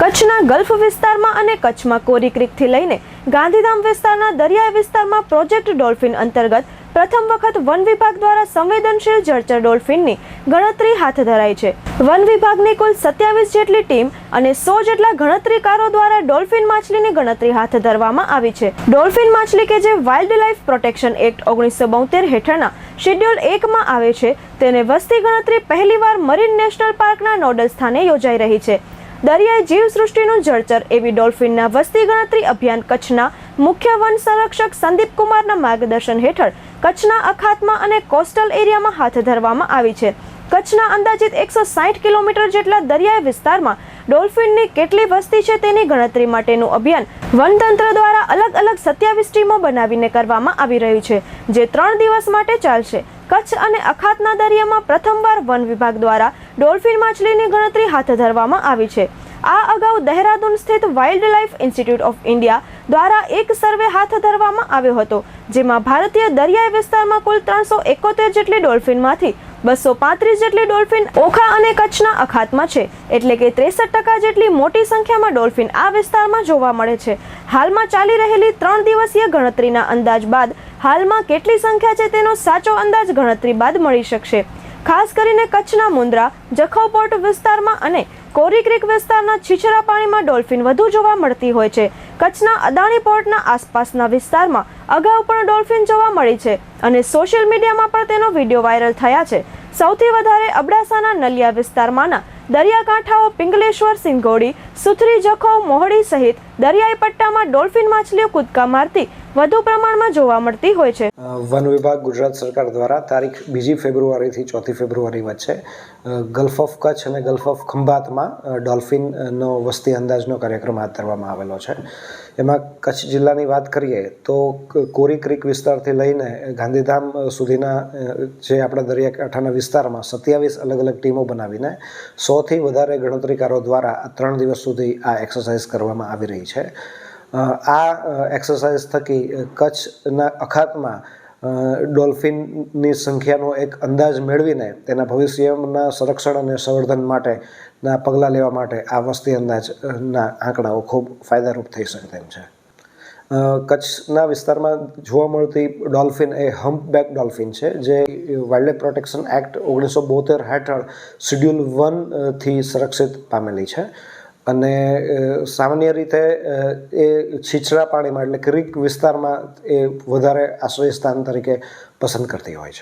કચ્છના ગલ્ફ વિસ્તારમાં અને કચ્છમાં કોરી ક્રિકથી લઈને ગાંધીધામ વિસ્તારના દરિયાઈ વિસ્તારમાં પ્રોજેક્ટ ડોલ્ફિન અંતર્ગત પ્રથમ વખત વન વિભાગ દ્વારા સંવેદનશીલ જળચર ડોલ્ફિનની ગણતરી હાથ ધરાઈ છે. વન વિભાગની કુલ સત્યાવીસ જેટલી ટીમ અને સો જેટલા ગણતરીકારો દ્વારા ડોલ્ફિન માછલીની ગણતરી હાથ ધરવામાં આવી છે. ડોલ્ફિન માછલી કે જે વાઇલ્ડ લાઇફ પ્રોટેક્શન એક્ટ ઓગણીસો બોતેર હેઠળના શેડ્યુલ એકમાં આવે છે, તેને વસ્તી ગણતરી પહેલીવાર મરીન નેશનલ પાર્કના નોડલ સ્થાને યોજાઈ રહી છે. દરિયાઈ જીવસૃષ્ટિનું જળચર એવી ડોલ્ફિનના વસ્તી ગણતરી અભિયાન કચ્છના મુખ્ય વન સંરક્ષક સંદીપ કુમારના માર્ગદર્શન હેઠળ કચ્છના અખાતમાં અને કોસ્ટલ એરિયામાં હાથ ધરવામાં આવી છે. કચ્છના અંદાજિત એકસો સાઠ કિલોમીટર જેટલા દરિયાઈ વિસ્તારમાં ડોલ્ફિનની કેટલી વસ્તી છે તેની ગણતરી માટેનું અભિયાન વનતંત્ર દ્વારા અલગ અલગ સત્યાવીસ ટીમો બનાવીને કરવામાં આવી રહ્યું છે, જે ત્રણ દિવસ માટે ચાલશે. કચ્છ અને અખાતના દરિયામાં પ્રથમવાર વન વિભાગ દ્વારા ડોલ્ફિન માછલીની ગણતરી હાથ ધરવામાં આવી છે. આ અગાઉ દહેરાદૂન સ્થિત wild life institute of India દ્વારા એક સર્વે હાથ ધરવામાં આવ્યો હતો, જેમાં ભારતીય દરિયાઈ વિસ્તારમાં કુલ ત્રણસો એકોતેર જેટલી ડોલ્ફિનમાંથી બસો પાંત્રીસ જેટલી ડોલ્ફિન ઓખા અને કચ્છના અખાતમાં છે, એટલે કે ત્રેસઠ ટકા જેટલી મોટી સંખ્યામાં ડોલ્ફિન આ વિસ્તારમાં જોવા મળે છે. હાલમાં ચાલી રહેલી ત્રણ દિવસીય ગણતરીના અંદાજ બાદ હાલમાં કેટલી સંખ્યા છે તેનો સાચો અંદાજ ગણતરી બાદ મળી શકશે. ખાસ કરીને કચ્છના મુન્દ્રા જખૌ પોર્ટ વિસ્તારમાં અને કોરી ક્રીક વિસ્તારના છીછરા પાણીમાં ડોલ્ફિન વધુ જોવા મળતી હોય છે. કચ્છના અદાણી પોર્ટના આસપાસના વિસ્તારમાં અગાઉ પણ ડોલ્ફિન જોવા મળી છે અને સોશિયલ મીડિયામાં પણ તેનો વીડિયો વાયરલ થયા છે. સૌથી વધારે અબડાસાના નલિયા વિસ્તારમાંના દરિયાકાંઠાઓ પિંગલેશ્વર સિંગોડી સુથરી, જખૌ, મોહડી સહિત દરિયાઈ પટ્ટામાં ડોલ્ફિન માછલીઓ કૂદકા મારતી વધુ પ્રમાણમાં જોવા મળતી હોય છે. વન વિભાગ ગુજરાત સરકાર દ્વારા તારીખ બીજી ફેબ્રુઆરીથી ચોથી ફેબ્રુઆરી વચ્ચે ગલ્ફ ઓફ કચ્છ અને ગલ્ફ ઓફ ખંભાતમાં ડોલ્ફિનનો વસ્તી અંદાજનો કાર્યક્રમ હાથ ધરવામાં આવેલો છે. એમાં કચ્છ જિલ્લાની વાત કરીએ તો કોરી ક્રિક વિસ્તારથી લઈને ગાંધીધામ સુધીના જે આપણા દરિયાકાંઠાના વિસ્તારમાં સત્યાવીસ અલગ અલગ ટીમો બનાવીને સોથી વધારે ગણતરીકારો દ્વારા ત્રણ દિવસ સુધી આ એક્સરસાઇઝ કરવામાં આવી રહી છે. અ, આ એક્સરસાઇઝ થકી કચ્છના અખાતમાં ડોલ્ફિનની સંખ્યાનો એક અંદાજ મેળવીને તેના ભવિષ્યના સંરક્ષણ અને સંવર્ધન માટેના પગલાં લેવા માટે આ વસ્તી અંદાજના આંકડાઓ ખૂબ ફાયદારૂપ થઈ શકે તેમ છે. કચ્છના વિસ્તારમાં જોવા મળતી ડોલ્ફિન એ હમ્પબેક ડોલ્ફિન છે જે વાઇલ્ડલાઇફ પ્રોટેક્શન એક્ટ ઓગણીસો બોતેર હેઠળ શિડ્યુલ વનથી સંરક્ષિત પામેલી છે. અને સામાન્ય રીતે એ છીછરા પાણીમાં એટલે ક્રિક વિસ્તારમાં એ વધારે આશ્રય સ્થાન તરીકે પસંદ કરતી હોય છે.